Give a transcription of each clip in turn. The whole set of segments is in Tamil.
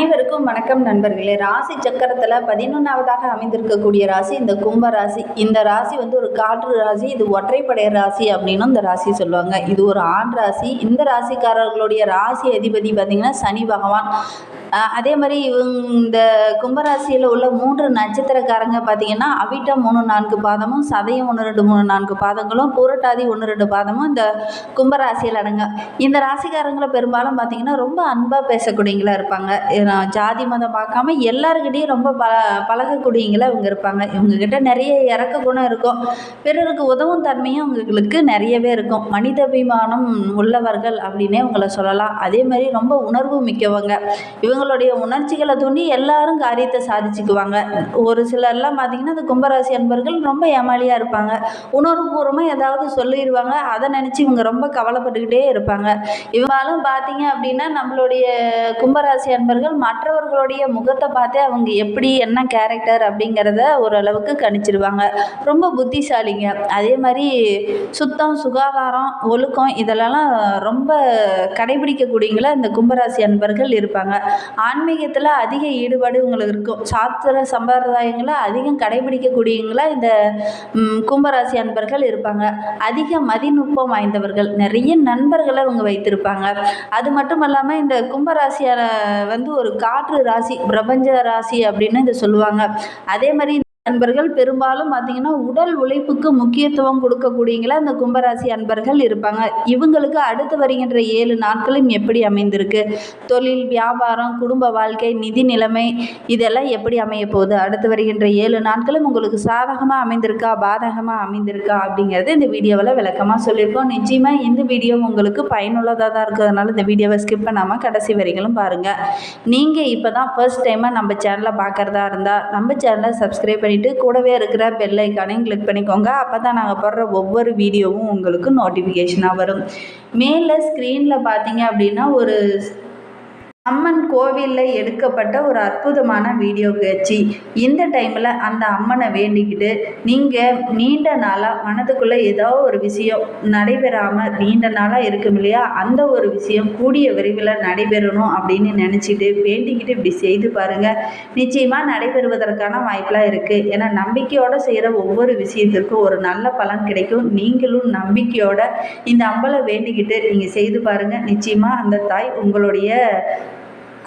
அனைவருக்கும் வணக்கம் நண்பர்களே. ராசி சக்கரத்தில் பதினொன்றாவதாக அமைந்திருக்கக்கூடிய ராசி இந்த கும்ப ராசி. இந்த ராசி வந்து ஒரு காற்று ராசி இது ஒற்றைப்படை ராசி அப்படின்னு இந்த ராசி சொல்லுவாங்க. இது ஒரு ஆண் ராசி. இந்த ராசிக்காரர்களுடைய ராசி அதிபதி பார்த்திங்கன்னா சனி பகவான். அதே மாதிரி இவங்க இந்த கும்பராசியில் உள்ள மூன்று நட்சத்திரக்காரங்க பார்த்தீங்கன்னா அவிட்டம் மூணு நான்கு பாதமும் சதயம் ஒன்று ரெண்டு மூணு நான்கு பாதங்களும் பூரட்டாதி ஒன்று ரெண்டு பாதமும் இந்த கும்பராசியில் அடங்க. இந்த ராசிக்காரங்களை பெரும்பாலும் பார்த்தீங்கன்னா ரொம்ப அன்பாக பேசக்கூடியங்களா இருப்பாங்க. ஜாதி மதம் பார்க்காம எல்லாருக்கிட்டையும் ரொம்ப பல பழகக்கூடியங்களா இவங்க இருப்பாங்க. இவங்கக்கிட்ட நிறைய இறக்க குணம் இருக்கும். பிறருக்கு உதவும் தன்மையும் அவங்களுக்கு நிறையவே இருக்கும். மனிதாபிமானம் உள்ளவர்கள் அப்படின்னே உங்களை சொல்லலாம். அதே மாதிரி ரொம்ப உணர்வு மிக்கவங்க. இவங்க இவங்களுடைய உணர்ச்சிகளை தூண்டி எல்லாரும் காரியத்தை சாதிச்சுக்குவாங்க. ஒரு சிலர்லாம் பார்த்தீங்கன்னா இந்த கும்பராசி அன்பர்கள் ரொம்ப ஏமாளியாக இருப்பாங்க. உணர்வுபூர்வமாக ஏதாவது சொல்லிடுவாங்க அதை நினச்சி இவங்க ரொம்ப கவலைப்பட்டுக்கிட்டே இருப்பாங்க. இவங்களும் பார்த்தீங்க அப்படின்னா நம்மளுடைய கும்பராசி அன்பர்கள் மற்றவர்களுடைய முகத்தை பார்த்தே அவங்க எப்படி என்ன கேரக்டர் அப்படிங்கிறத ஓரளவுக்கு கணிச்சிடுவாங்க ரொம்ப புத்திசாலிங்க. அதே மாதிரி சுத்தம் சுகாதாரம் ஒழுக்கம் இதெல்லாம் ரொம்ப கடைபிடிக்கக்கூடியங்களா இந்த கும்பராசி அன்பர்கள் இருப்பாங்க. ஆன்மீகத்தில் அதிக ஈடுபாடு உங்களுக்கு இருக்கும். சாஸ்திர சம்பிரதாயங்களை அதிகம் கடைபிடிக்கக்கூடியவங்களா இந்த கும்பராசி அன்பர்கள் இருப்பாங்க. அதிக மதிநுட்பம் வாய்ந்தவர்கள். நிறைய நண்பர்களை அவங்க வைத்திருப்பாங்க. அது மட்டும் இல்லாமல் இந்த கும்பராசியை வந்து ஒரு காற்று ராசி பிரபஞ்ச ராசி அப்படின்னு இதை சொல்லுவாங்க. அதே மாதிரி அன்பர்கள் பெரும்பாலும் பார்த்தீங்கன்னா உடல் உழைப்புக்கு முக்கியத்துவம் கொடுக்கக்கூடியங்களா அந்த கும்பராசி அன்பர்கள் இருப்பாங்க. இவங்களுக்கு அடுத்து வருகின்ற ஏழு நாட்களும் எப்படி அமைந்திருக்கு? தொழில் வியாபாரம் குடும்ப வாழ்க்கை நிதி நிலைமை இதெல்லாம் எப்படி அமைய போகுது? அடுத்து வருகின்ற ஏழு நாட்களும் உங்களுக்கு சாதகமாக அமைந்திருக்கா? பாதகமாக அமைந்திருக்கா? அப்படிங்கிறது இந்த வீடியோவில் விளக்கமாக சொல்லியிருக்கோம். நிச்சயமாக இந்த வீடியோ உங்களுக்கு பயனுள்ளதாக தான் இருக்கிறதுனால இந்த வீடியோவை ஸ்கிப் பண்ணாமல் கடைசி வரைகளும் பாருங்கள் நீங்கள் இப்போ தான் ஃபர்ஸ்ட் டைமாக நம்ம சேனலை பார்க்குறதா இருந்தால் நம்ம சேனலை சப்ஸ்கிரைப் பண்ணிவிட்டு கூடவே இருக்கிற பெல் ஐக்கானையும் கிளிக் பண்ணிக்கோங்க. அப்போ தான் நாங்கள் போடுற ஒவ்வொரு வீடியோவும் உங்களுக்கு நோட்டிஃபிகேஷனாக வரும். மேலே ஸ்க்ரீனில் பார்த்தீங்க அப்படின்னா ஒரு அம்மன் கோவிலில் எடுக்கப்பட்ட ஒரு அற்புதமான வீடியோ காட்சி. இந்த டைமில் அந்த அம்மனை வேண்டிக்கிட்டு நீங்கள் நீண்ட நாளாக மனதுக்குள்ளே ஏதோ ஒரு விஷயம் நடைபெறாமல் நீண்ட நாளாக இருக்கும் இல்லையா? அந்த ஒரு விஷயம் கூடிய விரைவில் நடைபெறணும் அப்படின்னு நினச்சிட்டு வேண்டிக்கிட்டு இப்படி செய்து பாருங்கள் நிச்சயமாக நடைபெறுவதற்கான வாய்ப்பெலாம் இருக்குது ஏன்னா நம்பிக்கையோடு செய்கிற ஒவ்வொரு விஷயத்திற்கும் ஒரு நல்ல பலன் கிடைக்கும். நீங்களும் நம்பிக்கையோட இந்த அம்பலை வேண்டிக்கிட்டு நீங்கள் செய்து பாருங்கள் நிச்சயமாக அந்த தாய் உங்களுடைய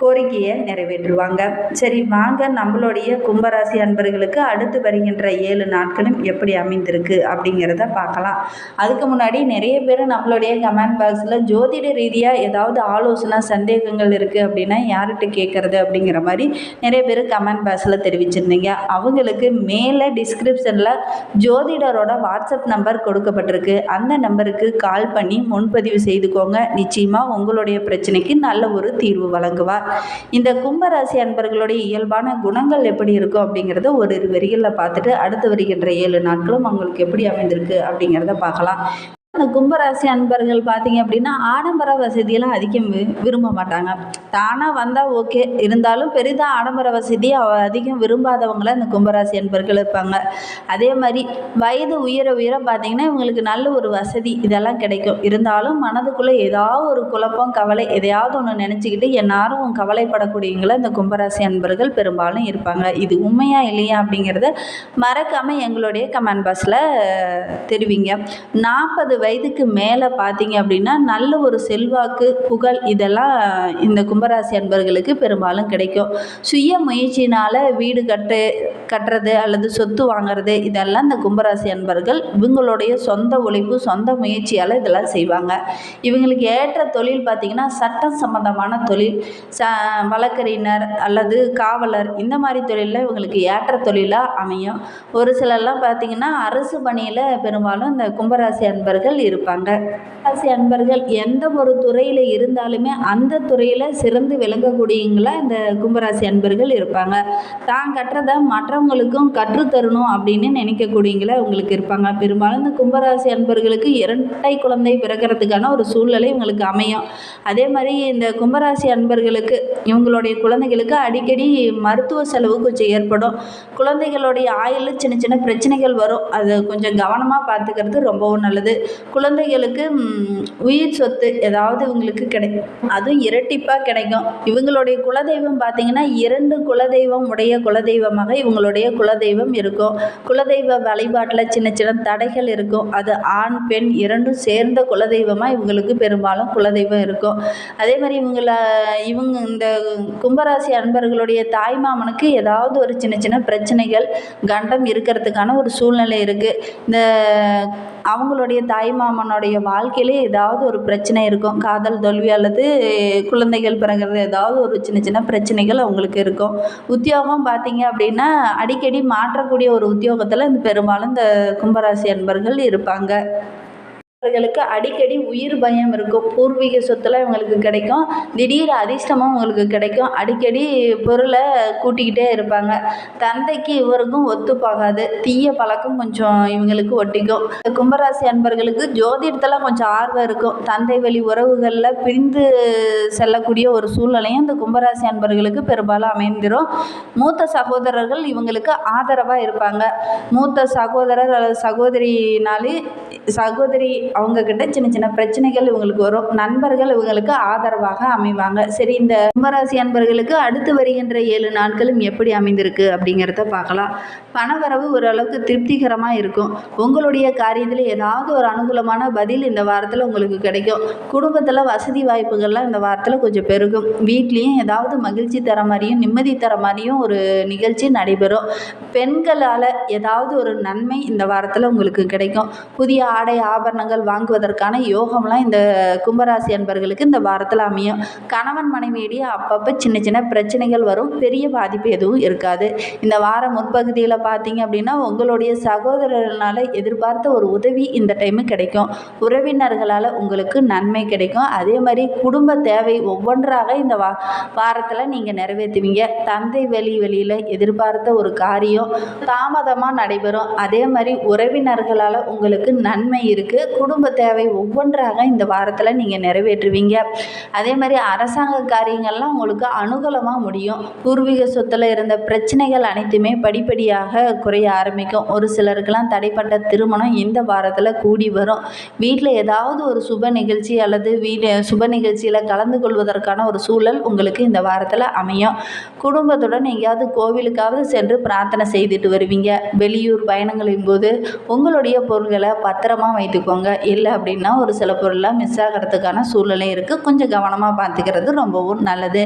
கோரிக்கையை நிறைவேற்றுவாங்க. சரி வாங்க நம்மளுடைய கும்பராசி அன்பர்களுக்கு அடுத்து வருகின்ற ஏழு நாட்களும் எப்படி அமைந்திருக்கு அப்படிங்கிறத பார்க்கலாம். அதுக்கு முன்னாடி நிறைய பேர் நம்மளுடைய கமெண்ட் பாக்ஸில் ஜோதிட ரீதியாக ஏதாவது ஆலோசனை சந்தேகங்கள் இருக்குது அப்படின்னா யார்கிட்ட கேட்குறது அப்படிங்கிற மாதிரி நிறைய பேர் கமெண்ட் பாக்ஸில் தெரிவிச்சிருந்தீங்க. அவங்களுக்கு மேலே டிஸ்கிரிப்ஷனில் ஜோதிடரோட வாட்ஸ்அப் நம்பர் கொடுக்கப்பட்டிருக்கு. அந்த நம்பருக்கு கால் பண்ணி முன்பதிவு செய்துக்கோங்க. நிச்சயமாக உங்களுடைய பிரச்சனைக்கு நல்ல ஒரு தீர்வு வழங்குவார் இந்த கும்பராசி அன்பர்களுடைய இயல்பான குணங்கள் எப்படி இருக்கும் அப்படிங்கிறத ஒரு வரிகளில் பார்த்துட்டு அடுத்து வருகின்ற ஏழு நாட்களும் அவங்களுக்கு எப்படி அமைந்திருக்கு அப்படிங்கிறத பார்க்கலாம். அந்த கும்பராசி அன்பர்கள் பார்த்தீங்க அப்படின்னா ஆடம்பர வசதியெல்லாம் அதிகம் வி- விரும்ப மாட்டாங்க. தானாக வந்தால் ஓகே. இருந்தாலும் பெரிதாக ஆடம்பர வசதி அவ அதிகம் விரும்பாதவங்கள இந்த கும்பராசி அன்பர்கள் இருப்பாங்க. அதே மாதிரி வயது உயர உயர பார்த்தீங்கன்னா இவங்களுக்கு நல்ல ஒரு வசதி இதெல்லாம் கிடைக்கும். இருந்தாலும் மனதுக்குள்ளே ஏதாவது ஒரு குழப்பம் கவலை எதையாவது ஒன்று நினச்சிக்கிட்டு என்னாரும் கவலைப்படக்கூடியவங்கள இந்த கும்பராசி அன்பர்கள் பெரும்பாலும் இருப்பாங்க. இது உண்மையா இல்லையா அப்படிங்கிறத மறக்காமல் எங்களுடைய கமெண்ட் பாக்ஸில் தெரிவிங்க. நாற்பது வயதுக்கு மேலே பார்த்தீங்க அப்படின்னா நல்ல ஒரு செல்வாக்கு புகழ் இதெல்லாம் இந்த கும்பராசி அன்பர்களுக்கு பெரும்பாலும் கிடைக்கும். சுய முயற்சினால் வீடு கட்டு கட்டுறது அல்லது சொத்து வாங்குறது இதெல்லாம் இந்த கும்பராசி அன்பர்கள் இவங்களுடைய சொந்த உழைப்பு சொந்த முயற்சியால் இதெல்லாம் செய்வாங்க. இவங்களுக்கு ஏற்ற தொழில் பார்த்திங்கன்னா சட்டம் சம்பந்தமான தொழில் ச வழக்கறிஞர் அல்லது காவலர் இந்த மாதிரி தொழிலில் இவங்களுக்கு ஏற்ற தொழிலாக அமையும். ஒரு சிலர்லாம் பார்த்திங்கன்னா அரசு பணியில் பெரும்பாலும் இந்த கும்பராசி அன்பர்கள் இருப்பாங்க. ராசி அன்பர்கள் எந்த ஒரு துறையில் இருந்தாலுமே அந்த துறையில் சிறந்து விளங்கக்கூடியவங்களா இந்த கும்பராசி அன்பர்கள் இருப்பாங்க. தான் கற்றதை மற்றவங்களுக்கும் கற்றுத்தரணும் அப்படின்னு நினைக்கக்கூடியங்களா இவங்களுக்கு இருப்பாங்க. பெரும்பாலும் இந்த கும்பராசி அன்பர்களுக்கு இரட்டை குழந்தை பிறக்கிறதுக்கான ஒரு சூழ்நிலை இவங்களுக்கு அமையும். அதே மாதிரி இந்த கும்பராசி அன்பர்களுக்கு இவங்களுடைய குழந்தைகளுக்கு அடிக்கடி மருத்துவ செலவு கொஞ்சம் ஏற்படும். குழந்தைகளுடைய ஆயுளில் சின்ன சின்ன பிரச்சனைகள் வரும். அதை கொஞ்சம் கவனமாக பார்த்துக்கிறது ரொம்பவும் நல்லது. குழந்தைகளுக்கு உயிர் சொத்து ஏதாவது இவங்களுக்கு கிடைக்கும் அதுவும் இரட்டிப்பாக கிடைக்கும். இவங்களுடைய குலதெய்வம் பார்த்தீங்கன்னா இரண்டு குலதெய்வம் உடைய குலதெய்வமாக இவங்களுடைய குலதெய்வம் இருக்கும். குலதெய்வ வழிபாட்டில் சின்ன சின்ன தடைகள் இருக்கும். அது ஆண் பெண் இரண்டும் சேர்ந்த குலதெய்வமாக இவங்களுக்கு பெரும்பாலும் குலதெய்வம் இருக்கும். அதே மாதிரி இவங்கள இவங்க இந்த கும்பராசி அன்பர்களுடைய தாய்மாமனுக்கு ஏதாவது ஒரு சின்ன சின்ன பிரச்சனைகள் கண்டம் இருக்கிறதுக்கான ஒரு சூழ்நிலை இருக்குது இந்த அவங்களுடைய தாய் மாமனுடைய வாழ்க்கையிலே ஏதாவது ஒரு பிரச்சனை இருக்கும். காதல் தோல்வி அல்லது குழந்தைகள் பிறகுறது ஏதாவது ஒரு சின்ன சின்ன பிரச்சனைகள் அவங்களுக்கு இருக்கும். உத்தியோகம் பார்த்தீங்க அப்படின்னா அடிக்கடி மாற்றக்கூடிய ஒரு உத்தியோகத்தில் இந்த பெரும்பாலும் இந்த கும்பராசி அன்பர்கள் இருப்பாங்க. இவர்களுக்கு அடிக்கடி உயிர் பயம் இருக்கும். பூர்வீக சொத்துலாம் இவங்களுக்கு கிடைக்கும். திடீர் அதிர்ஷ்டமும் இவங்களுக்கு கிடைக்கும். அடிக்கடி பொருளை கூட்டிக்கிட்டே இருப்பாங்க. தந்தைக்கு இவருக்கும் ஒத்து போகாது. தீய பழக்கம் கொஞ்சம் இவங்களுக்கு ஒட்டிக்கும். இந்த கும்பராசி அன்பர்களுக்கு ஜோதிடத்தில் கொஞ்சம் ஆர்வம் இருக்கும். தந்தை வழி உறவுகளில் பிரிந்து செல்லக்கூடிய ஒரு சூழ்நிலையும் இந்த கும்பராசி அன்பர்களுக்கு பெரும்பாலும் அமைந்திரும். மூத்த சகோதரர்கள் இவங்களுக்கு ஆதரவாக இருப்பாங்க. மூத்த சகோதரர் அல்லது சகோதரினாலே சகோதரி அவங்கக்கிட்ட சின்ன சின்ன பிரச்சனைகள் இவங்களுக்கு வரும். நண்பர்கள் இவங்களுக்கு ஆதரவாக அமைவாங்க. சரி இந்த கும்பராசி அன்பர்களுக்கு அடுத்து வருகின்ற ஏழு நாட்களும் எப்படி அமைந்திருக்கு அப்படிங்கிறத பார்க்கலாம். பணவரவு ஓரளவுக்கு திருப்திகரமாக இருக்கும். உங்களுடைய காரியத்தில் ஏதாவது ஒரு அனுகூலமான பதில் இந்த வாரத்தில் உங்களுக்கு கிடைக்கும். குடும்பத்தில் வசதி வாய்ப்புகள்லாம் இந்த வாரத்தில் கொஞ்சம் பெருகும். வீட்லேயும் ஏதாவது மகிழ்ச்சி தர மாதிரியும் நிம்மதி தர மாதிரியும் ஒரு நிகழ்ச்சி நடைபெறும். பெண்களால் ஏதாவது ஒரு நன்மை இந்த வாரத்தில் உங்களுக்கு கிடைக்கும். புதிய ஆடை ஆபரணங்கள் வாங்குவதற்கான யோகம்லாம் இந்த கும்பராசி அன்பர்களுக்கு இந்த வாரத்தில் அமையும். கணவன் மனைவியிடையே அப்பப்போ சின்ன சின்ன பிரச்சனைகள் வரும். பெரிய பாதிப்பு எதுவும் இருக்காது. இந்த வார முற்பகுதியில் பார்த்தீங்க அப்படின்னா உங்களுடைய சகோதரர்களால் எதிர்பார்த்த ஒரு உதவி இந்த டைமு கிடைக்கும். உறவினர்களால் உங்களுக்கு நன்மை கிடைக்கும். அதே மாதிரி குடும்ப தேவை ஒவ்வொன்றாக இந்த வா வாரத்தில் நீங்கள் நிறைவேற்றுவீங்க. தந்தை வெளி வெளியில் எதிர்பார்த்த ஒரு காரியம் தாமதமாக நடைபெறும். அதே மாதிரி உறவினர்களால் உங்களுக்கு நன்மை இருக்குது குடும்ப தேவை ஒவ்வொன்றாக இந்த வாரத்தில் நீங்கள் நிறைவேற்றுவீங்க. அதே மாதிரி அரசாங்க காரியங்கள்லாம் உங்களுக்கு அனுகூலமாக முடியும். பூர்வீக சொத்தில் இருந்த பிரச்சனைகள் அனைத்துமே படிப்படியாக குறைய ஆரம்பிக்கும். ஒரு சிலருக்கெல்லாம் தடைப்பட்ட திருமணம் இந்த வாரத்தில் கூடி வரும். வீட்டில் ஏதாவது ஒரு சுப நிகழ்ச்சி அல்லது வீடு சுப நிகழ்ச்சியில் கலந்து கொள்வதற்கான ஒரு சூழல் உங்களுக்கு இந்த வாரத்தில் அமையும். குடும்பத்துடன் எங்கேயாவது கோவிலுக்காவது சென்று பிரார்த்தனை செய்துட்டு வருவீங்க. வெளியூர் பயணங்களின் போது உங்களுடைய பொருள்களை பத்திரமா வைத்துக்கோங்க. இல்லை அப்படின்னா ஒரு சில பொருள்லாம் மிஸ் ஆகிறதுக்கான சூழ்நிலை இருக்குது கொஞ்சம் கவனமாக பார்த்துக்கிறது ரொம்பவும் நல்லது.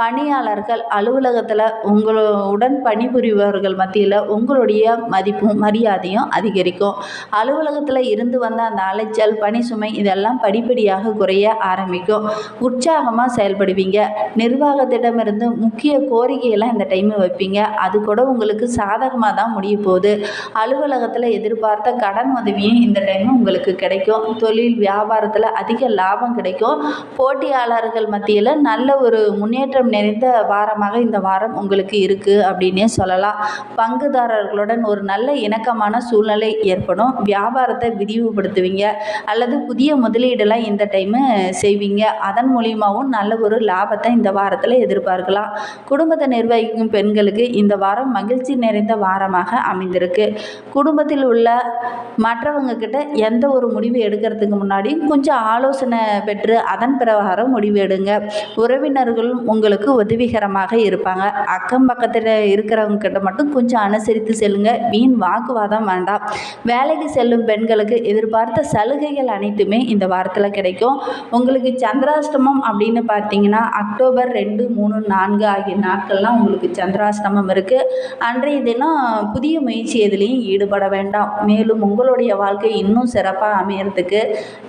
பணியாளர்கள் அலுவலகத்தில் உங்களுடன் பணிபுரிபவர்கள் மத்தியில் உங்களுடைய மதிப்பும் மரியாதையும் அதிகரிக்கும். அலுவலகத்தில் இருந்து வந்த அந்த அலைச்சல் பணி சுமை இதெல்லாம் படிப்படியாக குறைய ஆரம்பிக்கும். உற்சாகமாக செயல்படுவீங்க. நிர்வாகத்திடமிருந்து முக்கிய கோரிக்கையெல்லாம் இந்த டைம் வைப்பீங்க. அது கூட உங்களுக்கு சாதகமாக தான் முடிய போகுது அலுவலகத்தில் எதிர்பார்த்த கடன் உதவியும் இந்த டைமு உங்களுக்கு கிடைக்கும். தொழில் வியாபாரத்தில் அதிக லாபம் கிடைக்கும். போட்டியாளர்கள் மத்தியில் நல்ல ஒரு முன்னேற்றம் நிறைந்த வாரமாக இந்த வாரம் உங்களுக்கு இருக்குது அப்படின்னே சொல்லலாம். பங்குதாரர்களுடன் ஒரு நல்ல இணக்கமான சூழ்நிலை ஏற்படும். வியாபாரத்தை விரிவுபடுத்துவீங்க. அல்லது புதிய முதலீடெல்லாம் இந்த டைமு செய்வீங்க. அதன் மூலியமாகவும் நல்ல ஒரு லாபத்தை இந்த வாரத்தில் எதிர்பார்க்கலாம். குடும்பத்தை நிர்வகிக்கும் பெண்களுக்கு இந்த வாரம் மகிழ்ச்சி நிறைந்த வாரமாக அமைந்திருக்கு. குடும்பத்தில் உள்ள மற்றவங்க கிட்ட எந்த ஒரு முடிவு எடுக்கிறதுக்கு முன்னாடி கொஞ்சம் ஆலோசனை பெற்று அதன் பிரகாரம் முடிவு எடுங்க. உறவினர்களும் உங்களுக்கு உதவிகரமாக இருப்பாங்க. அக்கம் பக்கத்தில் இருக்கிறவங்க கிட்ட மட்டும் கொஞ்சம் அனுசரித்து செல்லுங்க. வீண் வாக்குவாதம் வேண்டாம். வேலைக்கு செல்லும் பெண்களுக்கு எதிர்பார்த்த சலுகைகள் அனைத்துமே இந்த வாரத்தில் கிடைக்கும். உங்களுக்கு சந்திராஷ்டமம் அப்படின்னு பார்த்தீங்கன்னா அக்டோபர் ரெண்டு மூணு நான்கு ஆகிய நாட்கள்லாம் உங்களுக்கு சந்திராஷ்டமம் இருக்குது அன்றைய தினம் புதிய முயற்சி எதுலேயும் ஈடுபட வேண்டாம். மேலும் உங்களுடைய வாழ்க்கை இன்னும் சிறப்பாக அமையறதுக்கு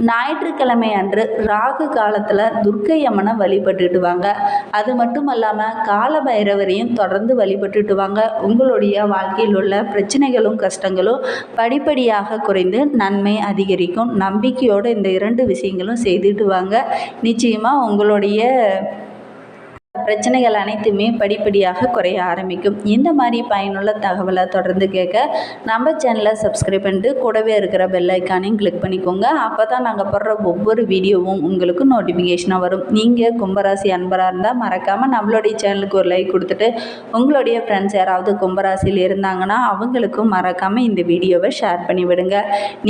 ஞாயிற்றுக்கிழமை அன்று ராகு காலத்தில் துர்க்கை அம்மனை வழிபட்டுட்டு வாங்க அது மட்டும் இல்லாமல் கால பைரவரையும் தொடர்ந்து வழிபட்டுட்டு வாங்க உங்களுடைய வாழ்க்கையில் உள்ள பிரச்சனைகளும் கஷ்டங்களும் படிப்படியாக குறைந்து நன்மை அதிகரிக்கும். நம்பிக்கையோடு இந்த இரண்டு விஷயங்களும் செய்துட்டு வாங்க நிச்சயமாக உங்களுடைய பிரச்சனைகள் அனைத்துமே படிப்படியாக குறைய ஆரம்பிக்கும். இந்த மாதிரி பயனுள்ள தகவலை தொடர்ந்து கேட்க நம்ம சேனலை சப்ஸ்கிரைப் பண்ணிட்டு கூடவே இருக்கிற பெல் ஐக்கானையும் கிளிக் பண்ணிக்கோங்க. அப்போ தான் நாங்கள் போடுற ஒவ்வொரு வீடியோவும் உங்களுக்கு நோட்டிஃபிகேஷனாக வரும். நீங்கள் கும்பராசி அன்பராக இருந்தால் மறக்காமல் நம்மளுடைய சேனலுக்கு ஒரு லைக் கொடுத்துட்டு உங்களுடைய ஃப்ரெண்ட்ஸ் யாராவது கும்பராசியில் இருந்தாங்கன்னா அவங்களுக்கும் மறக்காமல் இந்த வீடியோவை ஷேர் பண்ணி விடுங்க.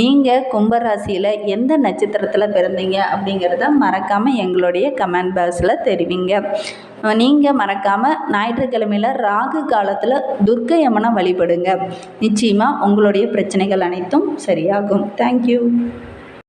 நீங்கள் கும்பராசியில் எந்த நட்சத்திரத்தில் பிறந்தீங்க அப்படிங்கிறத மறக்காமல் எங்களுடைய கமெண்ட் பாக்ஸில் தெரிவிங்க. நீங்கள் மறக்காமல் ஞாயிற்றுக்கிழமையில் ராகு காலத்தில் துர்க்கை அம்மனை வழிபடுங்க. நிச்சயமாக உங்களுடைய பிரச்சனைகள் அனைத்தும் சரியாகும். தேங்க்யூ